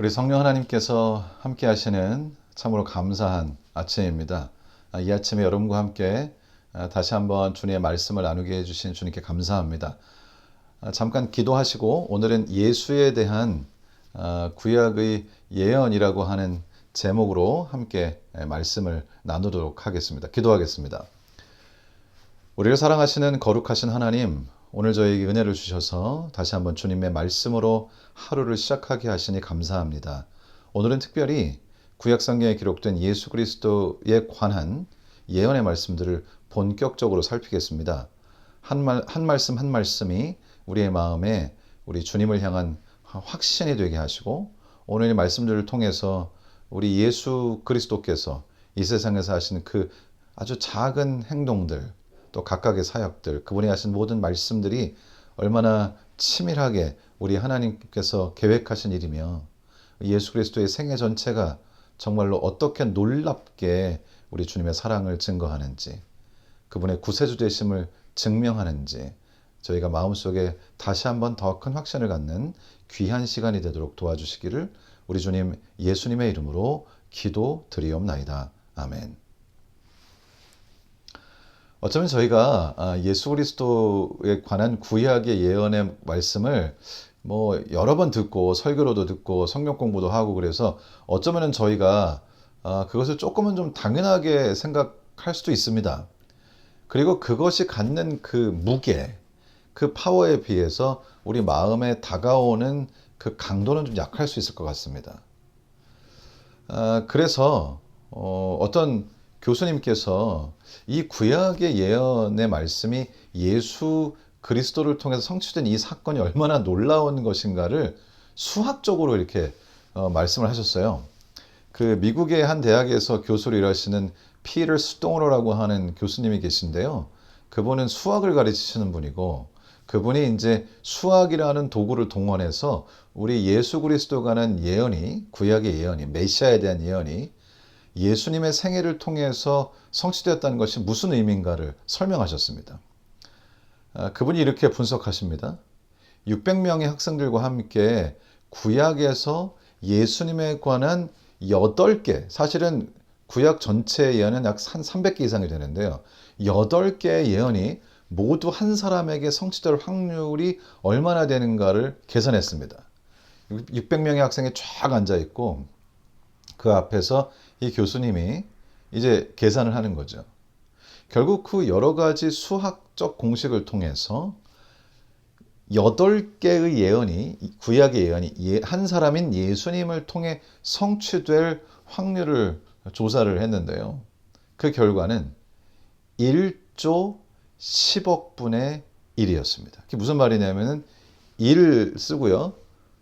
우리 성령 하나님께서 함께 하시는 참으로 감사한 아침입니다. 아, 이 아침에 여러분과 함께 아, 다시 한번 주님의 말씀을 나누게 해주신 주님께 감사합니다. 아, 잠깐 기도하시고 오늘은 예수에 대한 구약의 예언이라고 하는 제목으로 함께 말씀을 나누도록 하겠습니다. 기도하겠습니다. 우리를 사랑하시는 거룩하신 하나님, 오늘 저에게 은혜를 주셔서 다시 한번 주님의 말씀으로 하루를 시작하게 하시니 감사합니다. 오늘은 특별히 구약 성경에 기록된 예수 그리스도에 관한 예언의 말씀들을 본격적으로 살피겠습니다. 한 말, 한 말씀 한 말씀이 우리의 마음에 우리 주님을 향한 확신이 되게 하시고 오늘의 말씀들을 통해서 우리 예수 그리스도께서 이 세상에서 하신 그 아주 작은 행동들, 또 각각의 사역들, 그분이 하신 모든 말씀들이 얼마나 치밀하게 우리 하나님께서 계획하신 일이며 예수 그리스도의 생애 전체가 정말로 어떻게 놀랍게 우리 주님의 사랑을 증거하는지 그분의 구세주 되심을 증명하는지 저희가 마음속에 다시 한번 더 큰 확신을 갖는 귀한 시간이 되도록 도와주시기를 우리 주님 예수님의 이름으로 기도 드리옵나이다. 아멘. 어쩌면 저희가 아, 예수 그리스도에 관한 구약의 예언의 말씀을 뭐 여러 번 듣고 설교로도 듣고 성경 공부도 하고 그래서 어쩌면은 저희가 아, 그것을 조금은 좀 당연하게 생각할 수도 있습니다. 그리고 그것이 갖는 그 무게, 그 파워에 비해서 우리 마음에 다가오는 그 강도는 좀 약할 수 있을 것 같습니다. 아, 그래서 어, 어떤 교수님께서 이 구약의 예언의 말씀이 예수 그리스도를 통해서 성취된 이 사건이 얼마나 놀라운 것인가를 수학적으로 이렇게 어, 말씀을 하셨어요. 그 미국의 한 대학에서 교수로 일하시는 피터 스토너라고 하는 교수님이 계신데요. 그분은 수학을 가르치시는 분이고 그분이 이제 수학이라는 도구를 동원해서 우리 예수 그리스도가 는 예언이 구약의 예언이 메시아에 대한 예언이 예수님의 생애를 통해서 성취되었다는 것이 무슨 의미인가를 설명하셨습니다. 아, 그분이 이렇게 분석하십니다. 600명의 학생들과 함께 구약에서 예수님에 관한 8개, 사실은 구약 전체 예언은 약 300개 이상이 되는데요. 8개의 예언이 모두 한 사람에게 성취될 확률이 얼마나 되는가를 계산했습니다. 600명의 학생이 쫙 앉아 있고 그 앞에서 이 교수님이 이제 계산을 하는 거죠. 결국 그 여러 가지 수학적 공식을 통해서 여덟 개의 예언이 구약의 예언이 예, 한 사람인 예수님을 통해 성취될 확률을 조사를 했는데요. 그 결과는 1조 10억 분의 1이었습니다. 그게 무슨 말이냐면은 1을 쓰고요.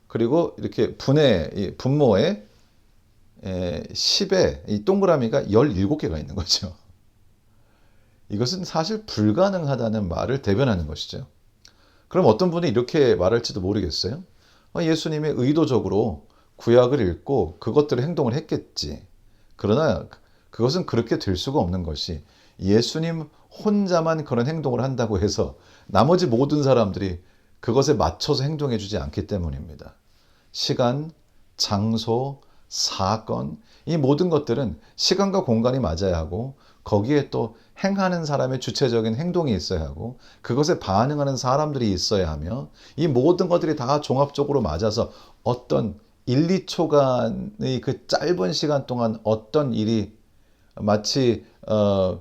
그리고 이렇게 분의 분모에 10에 이 동그라미가 17개가 있는 거죠. 이것은 사실 불가능하다는 말을 대변하는 것이죠. 그럼 어떤 분이 이렇게 말할지도 모르겠어요. 어, 예수님이 의도적으로 구약을 읽고 그것들을 행동을 했겠지. 그러나 그것은 그렇게 될 수가 없는 것이 예수님 혼자만 그런 행동을 한다고 해서 나머지 모든 사람들이 그것에 맞춰서 행동해 주지 않기 때문입니다. 시간, 장소, 사건, 이 모든 것들은 시간과 공간이 맞아야 하고 거기에 또 행하는 사람의 주체적인 행동이 있어야 하고 그것에 반응하는 사람들이 있어야 하며 이 모든 것들이 다 종합적으로 맞아서 어떤 1, 2초간의 그 짧은 시간 동안 어떤 일이 마치 어,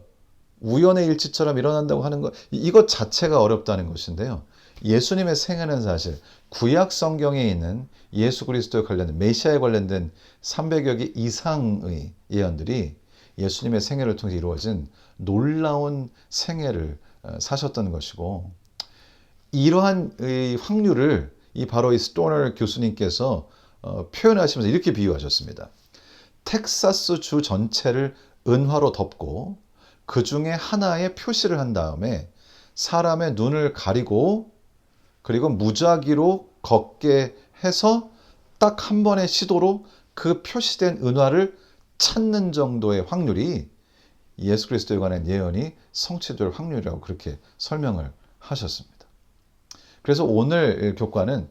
우연의 일치처럼 일어난다고 하는 것 이것 자체가 어렵다는 것인데요. 예수님의 생애는 사실 구약 성경에 있는 예수 그리스도에 관련된 메시아에 관련된 300여 개 이상의 예언들이 예수님의 생애를 통해 이루어진 놀라운 생애를 어, 사셨던 것이고 이러한 확률을 이 바로 이 스토너 교수님께서 어, 표현하시면서 이렇게 비유하셨습니다. 텍사스 주 전체를 은화로 덮고 그 중에 하나의 표시를 한 다음에 사람의 눈을 가리고 그리고 무작위로 걷게 해서 딱 한 번의 시도로 그 표시된 은화를 찾는 정도의 확률이 예수 그리스도에 관한 예언이 성취될 확률이라고 그렇게 설명을 하셨습니다. 그래서 오늘 교과는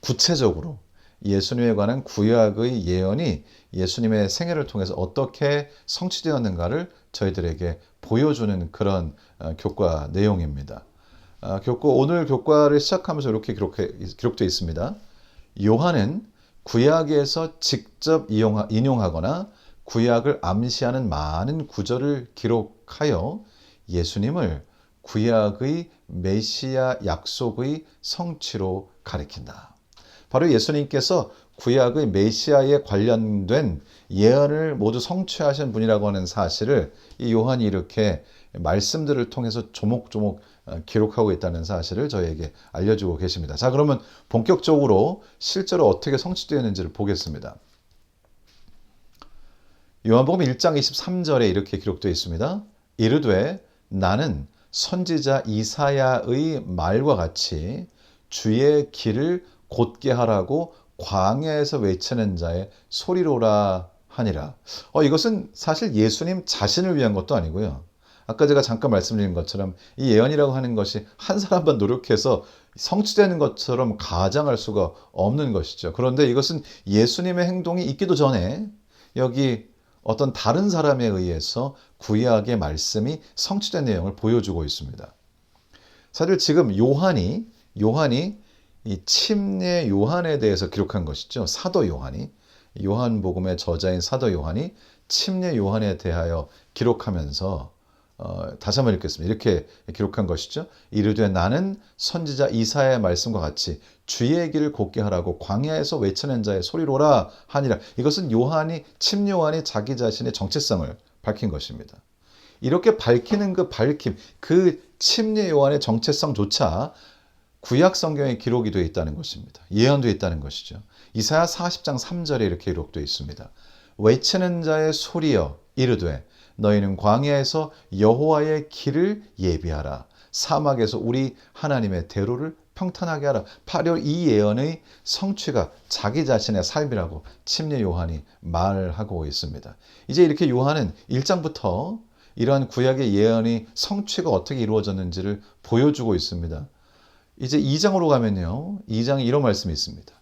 구체적으로 예수님에 관한 구약의 예언이 예수님의 생애를 통해서 어떻게 성취되었는가를 저희들에게 보여주는 그런 어, 교과 내용입니다. 아, 교과 오늘 교과를 시작하면서 이렇게 기록해, 기록되어 있습니다. 요한은 구약에서 직접 인용하거나 구약을 암시하는 많은 구절을 기록하여 예수님을 구약의 메시아 약속의 성취로 가리킨다. 바로 예수님께서 구약의 메시아에 관련된 예언을 모두 성취하신 분이라고 하는 사실을 이 요한이 이렇게 말씀들을 통해서 조목조목 어, 기록하고 있다는 사실을 저희에게 알려주고 계십니다. 자, 그러면 본격적으로 실제로 어떻게 성취되었는지를 보겠습니다. 요한복음 1장 23절에 이렇게 기록되어 있습니다. 이르되 나는 선지자 이사야의 말과 같이 주의 길을 곧게 하라고 광야에서 외치는 자의 소리로라 하니라. 어, 이것은 사실 예수님 자신을 위한 것도 아니고요. 아까 제가 잠깐 말씀드린 것처럼 이 예언이라고 하는 것이 한 사람만 노력해서 성취되는 것처럼 가장할 수가 없는 것이죠. 그런데 이것은 예수님의 행동이 있기도 전에 여기 어떤 다른 사람에 의해서 구약의 말씀이 성취된 내용을 보여주고 있습니다. 사실 지금 요한이 요한이 이 침례 요한에 대해서 기록한 것이죠. 사도 요한이 요한복음의 저자인 사도 요한이 침례 요한에 대하여 기록하면서 어, 다시 한번 읽겠습니다. 이렇게 기록한 것이죠. 이르되 나는 선지자 이사야의 말씀과 같이 주의 길을 곱게 하라고 광야에서 외치는 자의 소리로라 하니라. 이것은 요한이 침 요한이 자기 자신의 정체성을 밝힌 것입니다. 이렇게 밝히는 그 밝힘, 그 침례 요한의 정체성조차 구약 성경에 기록이 되어 있다는 것입니다. 예언되어 있다는 것이죠. 이사야 40장 3절에 이렇게 기록되어 있습니다. 외치는 자의 소리여 이르되 너희는 광야에서 여호와의 길을 예비하라. 사막에서 우리 하나님의 대로를 평탄하게 하라. 바로 이 예언의 성취가 자기 자신의 삶이라고 침례 요한이 말을 하고 있습니다. 이제 이렇게 요한은 1장부터 이러한 구약의 예언이 성취가 어떻게 이루어졌는지를 보여주고 있습니다. 이제 2장으로 가면요. 2장에 이런 말씀이 있습니다.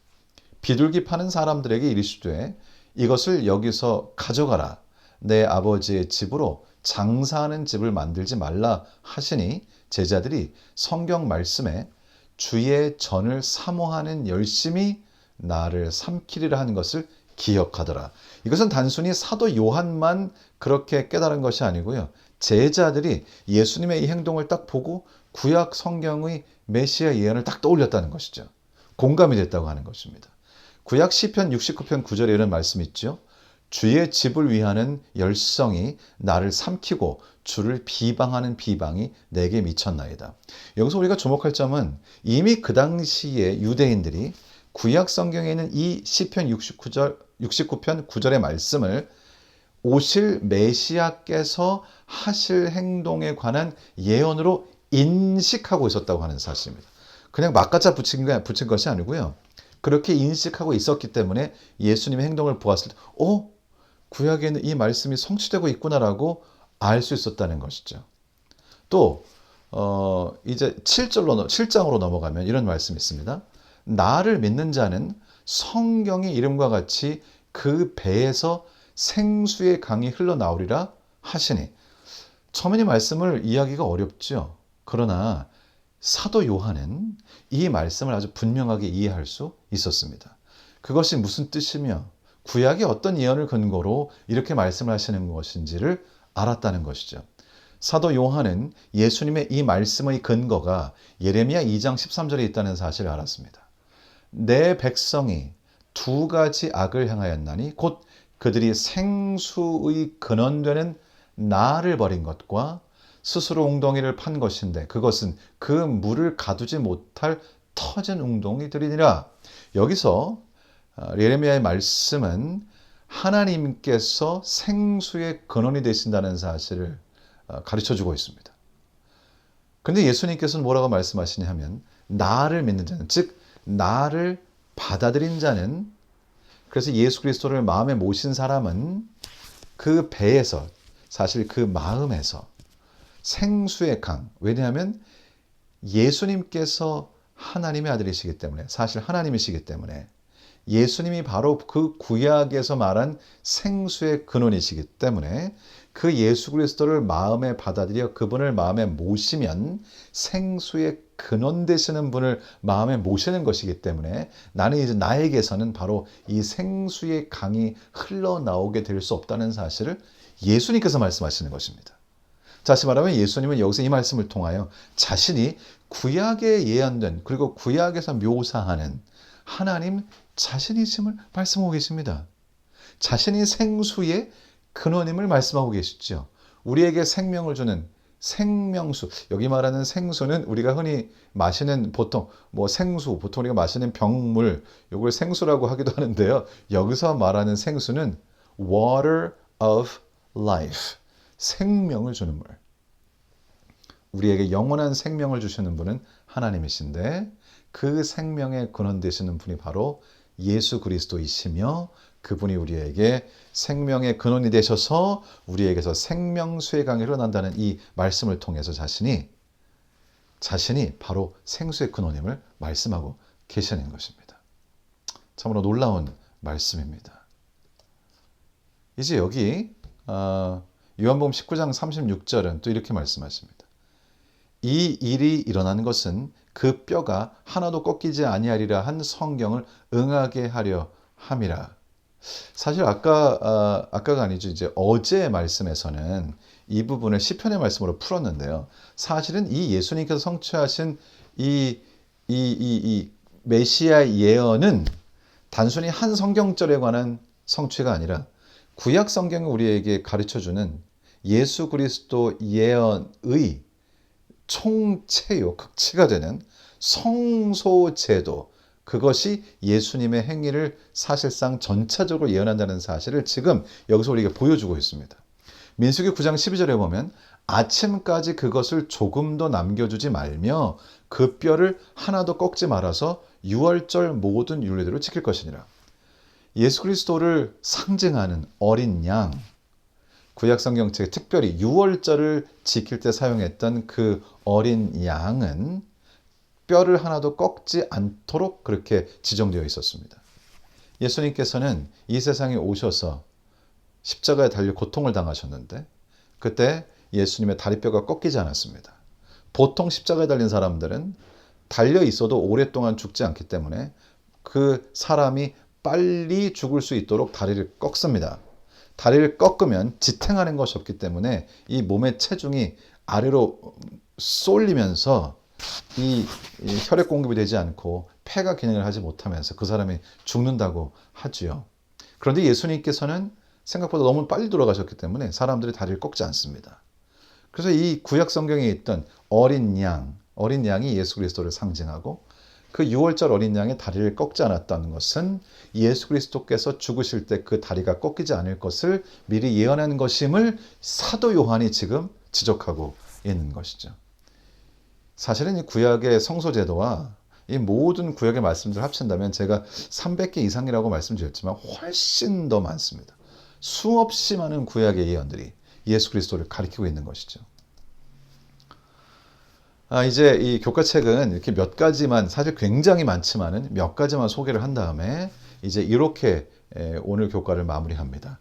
비둘기 파는 사람들에게 이르시되 이것을 여기서 가져가라. 내 아버지의 집으로 장사하는 집을 만들지 말라 하시니 제자들이 성경 말씀에 주의 전을 사모하는 열심히 나를 삼키리라 하는 것을 기억하더라. 이것은 단순히 사도 요한만 그렇게 깨달은 것이 아니고요. 제자들이 예수님의 이 행동을 딱 보고 구약 성경의 메시아 예언을 딱 떠올렸다는 것이죠. 공감이 됐다고 하는 것입니다. 구약 시편 69편 9절에 이런 말씀이 있죠. 주의 집을 위하는 열성이 나를 삼키고 주를 비방하는 비방이 내게 미쳤나이다. 여기서 우리가 주목할 점은 이미 그 당시에 유대인들이 구약 성경에 있는 이 시편 69절 69편 9절의 말씀을 오실 메시아께서 하실 행동에 관한 예언으로 인식하고 있었다고 하는 사실입니다. 그냥 막가자 붙인, 붙인 것이 아니고요. 그렇게 인식하고 있었기 때문에 예수님의 행동을 보았을 때, 어? 구약에는 이 말씀이 성취되고 있구나라고 알 수 있었다는 것이죠. 또, 어, 이제 7절로, 7장으로 넘어가면 이런 말씀이 있습니다. 나를 믿는 자는 성경의 이름과 같이 그 배에서 생수의 강이 흘러나오리라 하시니. 처음에 이 말씀을 이야기가 어렵죠. 그러나 사도 요한은 이 말씀을 아주 분명하게 이해할 수 있었습니다. 그것이 무슨 뜻이며 구약의 어떤 예언을 근거로 이렇게 말씀을 하시는 것인지를 알았다는 것이죠. 사도 요한은 예수님의 이 말씀의 근거가 예레미야 2장 13절에 있다는 사실을 알았습니다. 내 백성이 두 가지 악을 행하였나니 곧 그들이 생수의 근원되는 나를 버린 것과 스스로 웅덩이를 판 것인데 그것은 그 물을 가두지 못할 터진 웅덩이들이니라. 여기서 어, 예레미야의 말씀은 하나님께서 생수의 근원이 되신다는 사실을 어, 가르쳐 주고 있습니다. 근데 예수님께서는 뭐라고 말씀하시냐 하면 나를 믿는 자는 즉 나를 받아들인 자는 그래서 예수 그리스도를 마음에 모신 사람은 그 배에서 사실 그 마음에서 생수의 강 왜냐하면 예수님께서 하나님의 아들이시기 때문에 사실 하나님이시기 때문에 예수님이 바로 그 구약에서 말한 생수의 근원이시기 때문에 그 예수 그리스도를 마음에 받아들여 그분을 마음에 모시면 생수의 근원 되시는 분을 마음에 모시는 것이기 때문에 나는 이제 나에게서는 바로 이 생수의 강이 흘러나오게 될 수 없다는 사실을 예수님께서 말씀하시는 것입니다. 다시 말하면 예수님은 여기서 이 말씀을 통하여 자신이 구약에 예언된 그리고 구약에서 묘사하는 하나님 자신이심을 말씀하고 계십니다. 자신이 생수의 근원임을 말씀하고 계시죠. 우리에게 생명을 주는 생명수. 여기 말하는 생수는 우리가 흔히 마시는 보통 뭐 생수, 보통 우리가 마시는 병물, 이걸 생수라고 하기도 하는데요. 여기서 말하는 생수는 water of life. 생명을 주는 물. 우리에게 영원한 생명을 주시는 분은 하나님이신데 그 생명의 근원 되시는 분이 바로 예수 그리스도이시며 그분이 우리에게 생명의 근원이 되셔서 우리에게서 생명수의 강이 흘러난다는 이 말씀을 통해서 자신이 자신이 바로 생수의 근원임을 말씀하고 계시는 것입니다. 참으로 놀라운 말씀입니다. 이제 여기 어, 요한복음 19장 36절은 또 이렇게 말씀하십니다. 이 일이 일어난 것은 그 뼈가 하나도 꺾이지 아니하리라 한 성경을 응하게 하려 함이라. 사실 아까 아, 아까가 아니죠. 이제 어제 말씀에서는 이 부분을 시편의 말씀으로 풀었는데요. 사실은 이 예수님께서 성취하신 이 이, 이, 이 메시아 예언은 단순히 한 성경절에 관한 성취가 아니라 구약 성경이 우리에게 가르쳐 주는 예수 그리스도 예언의 총체요, 극치가 되는 성소제도, 그것이 예수님의 행위를 사실상 전차적으로 예언한다는 사실을 지금 여기서 우리에게 보여주고 있습니다. 민수기 9장 12절에 보면 아침까지 그것을 조금도 남겨주지 말며 그 뼈를 하나도 꺾지 말아서 유월절 모든 율례대로 지킬 것이니라. 예수 그리스도를 상징하는 어린 양, 구약 성경책에 특별히 유월절을 지킬 때 사용했던 그 어린 양은 뼈를 하나도 꺾지 않도록 그렇게 지정되어 있었습니다. 예수님께서는 이 세상에 오셔서 십자가에 달려 고통을 당하셨는데 그때 예수님의 다리뼈가 꺾이지 않았습니다. 보통 십자가에 달린 사람들은 달려 있어도 오랫동안 죽지 않기 때문에 그 사람이 빨리 죽을 수 있도록 다리를 꺾습니다. 다리를 꺾으면 지탱하는 것이 없기 때문에 이 몸의 체중이 아래로 쏠리면서 이, 혈액 공급이 되지 않고 폐가 기능을 하지 못하면서 그 사람이 죽는다고 하지요. 그런데 예수님께서는 생각보다 너무 빨리 돌아가셨기 때문에 사람들이 다리를 꺾지 않습니다. 그래서 이 구약 성경에 있던 어린 양, 어린 양이 예수 그리스도를 상징하고 그 6월절 어린 양의 다리를 꺾지 않았다는 것은 예수 그리스도께서 죽으실 때 그 다리가 꺾이지 않을 것을 미리 예언한 것임을 사도 요한이 지금 지적하고 있는 것이죠. 사실은 이 구약의 성소 제도와 이 모든 구약의 말씀들 합친다면 제가 300개 이상이라고 말씀드렸지만 훨씬 더 많습니다. 수없이 많은 구약의 예언들이 예수 그리스도를 가리키고 있는 것이죠. 아, 이제 이 교과책은 이렇게 몇 가지만, 사실 굉장히 많지만은 몇 가지만 소개를 한 다음에 이제 이렇게 오늘 교과를 마무리합니다.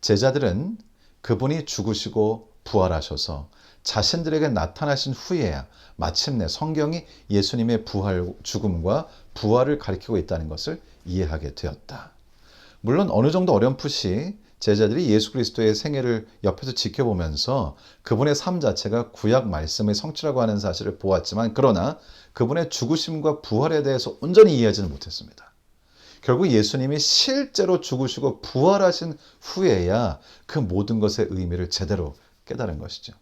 제자들은 그분이 죽으시고 부활하셔서 자신들에게 나타나신 후에야 마침내 성경이 예수님의 부활, 죽음과 부활을 가리키고 있다는 것을 이해하게 되었다. 물론 어느 정도 어렴풋이 제자들이 예수 그리스도의 생애를 옆에서 지켜보면서 그분의 삶 자체가 구약 말씀의 성취라고 하는 사실을 보았지만 그러나 그분의 죽으심과 부활에 대해서 온전히 이해하지는 못했습니다. 결국 예수님이 실제로 죽으시고 부활하신 후에야 그 모든 것의 의미를 제대로 깨달은 것이죠.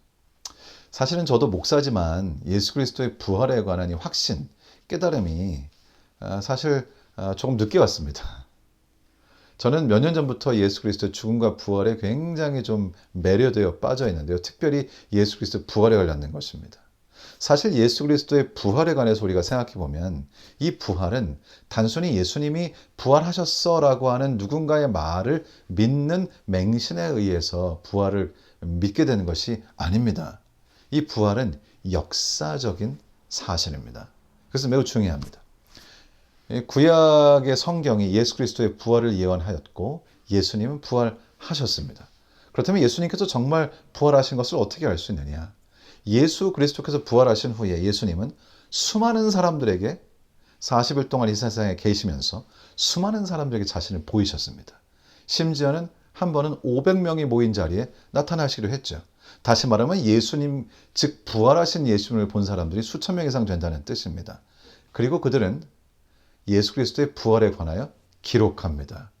사실은 저도 목사지만 예수 그리스도의 부활에 관한 이 확신, 깨달음이 아, 사실 아, 조금 늦게 왔습니다. 저는 몇 년 전부터 예수 그리스도의 죽음과 부활에 굉장히 좀 매료되어 빠져 있는데요. 특별히 예수 그리스도의 부활에 관련된 것입니다. 사실 예수 그리스도의 부활에 관해서 우리가 생각해 보면 이 부활은 단순히 예수님이 부활하셨어라고 하는 누군가의 말을 믿는 맹신에 의해서 부활을 믿게 되는 것이 아닙니다. 이 부활은 역사적인 사실입니다. 그래서 매우 중요합니다. 이 구약의 성경이 예수 그리스도의 부활을 예언하였고 예수님은 부활하셨습니다. 그렇다면 예수님께서 정말 부활하신 것을 어떻게 알 수 있느냐? 예수 그리스도께서 부활하신 후에 예수님은 수많은 사람들에게 40일 동안 이 세상에 계시면서 수많은 사람들에게 자신을 보이셨습니다. 심지어는 한 번은 500명이 모인 자리에 나타나시기로 했죠. 다시 말하면 예수님, 즉 부활하신 예수님을 본 사람들이 수천 명 이상 된다는 뜻입니다. 그리고 그들은 예수 그리스도의 부활에 관하여 기록합니다.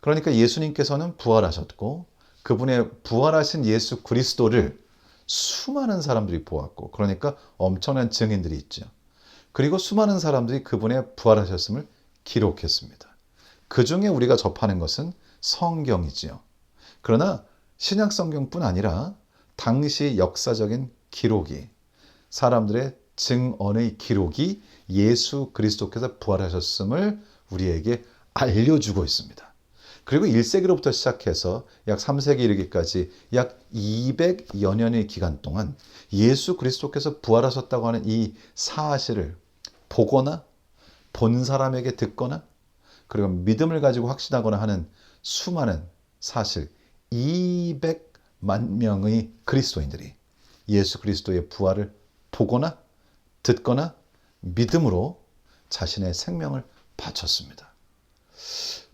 그러니까 예수님께서는 부활하셨고 그분의 부활하신 예수 그리스도를 수많은 사람들이 보았고 그러니까 엄청난 증인들이 있죠. 그리고 수많은 사람들이 그분의 부활하셨음을 기록했습니다. 그 중에 우리가 접하는 것은 성경이지요. 그러나 신약 성경뿐 아니라 당시 역사적인 기록이 사람들의 증언의 기록이 예수 그리스도께서 부활하셨음을 우리에게 알려주고 있습니다. 그리고 1세기로부터 시작해서 약 3세기 이르기까지 약 200여 년의 기간 동안 예수 그리스도께서 부활하셨다고 하는 이 사실을 보거나 본 사람에게 듣거나 그리고 믿음을 가지고 확신하거나 하는 수많은 사실 200만 명의 그리스도인들이 예수 그리스도의 부활을 보거나 듣거나 믿음으로 자신의 생명을 바쳤습니다.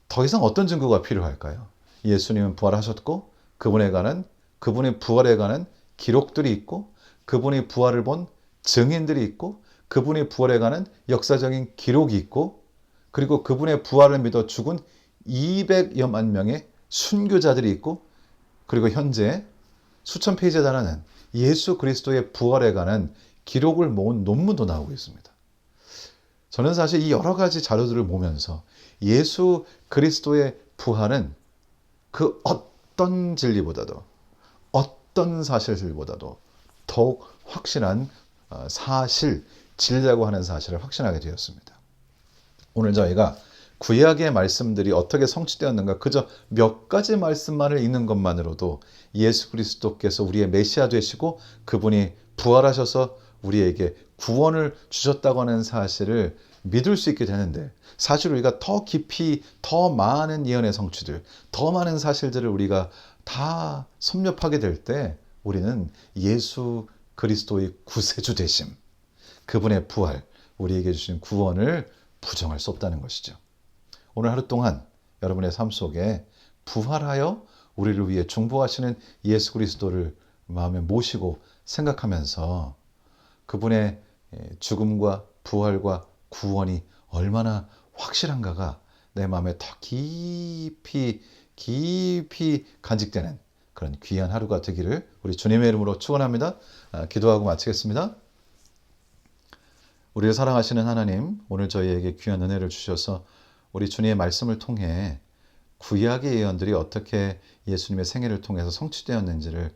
더 이상 어떤 증거가 필요할까요? 예수님은 부활하셨고 그분에 관한 그분의 부활에 관한 기록들이 있고 그분의 부활을 본 증인들이 있고 그분의 부활에 관한 역사적인 기록이 있고 그리고 그분의 부활을 믿어 죽은 200여만 명의 순교자들이 있고 그리고 현재 수천 페이지에 달하는 예수 그리스도의 부활에 관한 기록을 모은 논문도 나오고 있습니다. 저는 사실 이 여러 가지 자료들을 보면서 예수 그리스도의 부활은 그 어떤 진리보다도 어떤 사실들보다도 더욱 확실한 어, 사실, 진리라고 하는 사실을 확신하게 되었습니다. 오늘 저희가 구약의 말씀들이 어떻게 성취되었는가 그저 몇 가지 말씀만을 읽는 것만으로도 예수 그리스도께서 우리의 메시아 되시고 그분이 부활하셔서 우리에게 구원을 주셨다고 하는 사실을 믿을 수 있게 되는데 사실 우리가 더 깊이 더 많은 예언의 성취들, 더 많은 사실들을 우리가 다 섭렵하게 될 때 우리는 예수 그리스도의 구세주 되심, 그분의 부활, 우리에게 주신 구원을 부정할 수 없다는 것이죠. 오늘 하루 동안 여러분의 삶 속에 부활하여 우리를 위해 중보하시는 예수 그리스도를 마음에 모시고 생각하면서 그분의 죽음과 부활과 구원이 얼마나 확실한가가 내 마음에 더 깊이 깊이 간직되는 그런 귀한 하루가 되기를 우리 주님의 이름으로 축원합니다. 아, 기도하고 마치겠습니다. 우리를 사랑하시는 하나님, 오늘 저희에게 귀한 은혜를 주셔서 우리 주님의 말씀을 통해 구약의 예언들이 어떻게 예수님의 생애를 통해서 성취되었는지를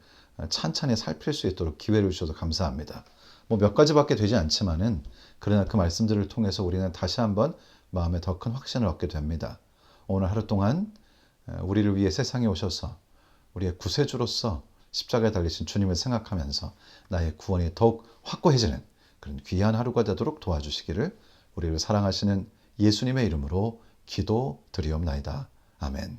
찬찬히 살필 수 있도록 기회를 주셔서 감사합니다. 뭐 몇 가지밖에 되지 않지만은 그러나 그 말씀들을 통해서 우리는 다시 한번 마음에 더 큰 확신을 얻게 됩니다. 오늘 하루 동안 우리를 위해 세상에 오셔서 우리의 구세주로서 십자가에 달리신 주님을 생각하면서 나의 구원이 더욱 확고해지는 그런 귀한 하루가 되도록 도와주시기를 우리를 사랑하시는 예수님의 이름으로 기도 드리옵나이다. 아멘.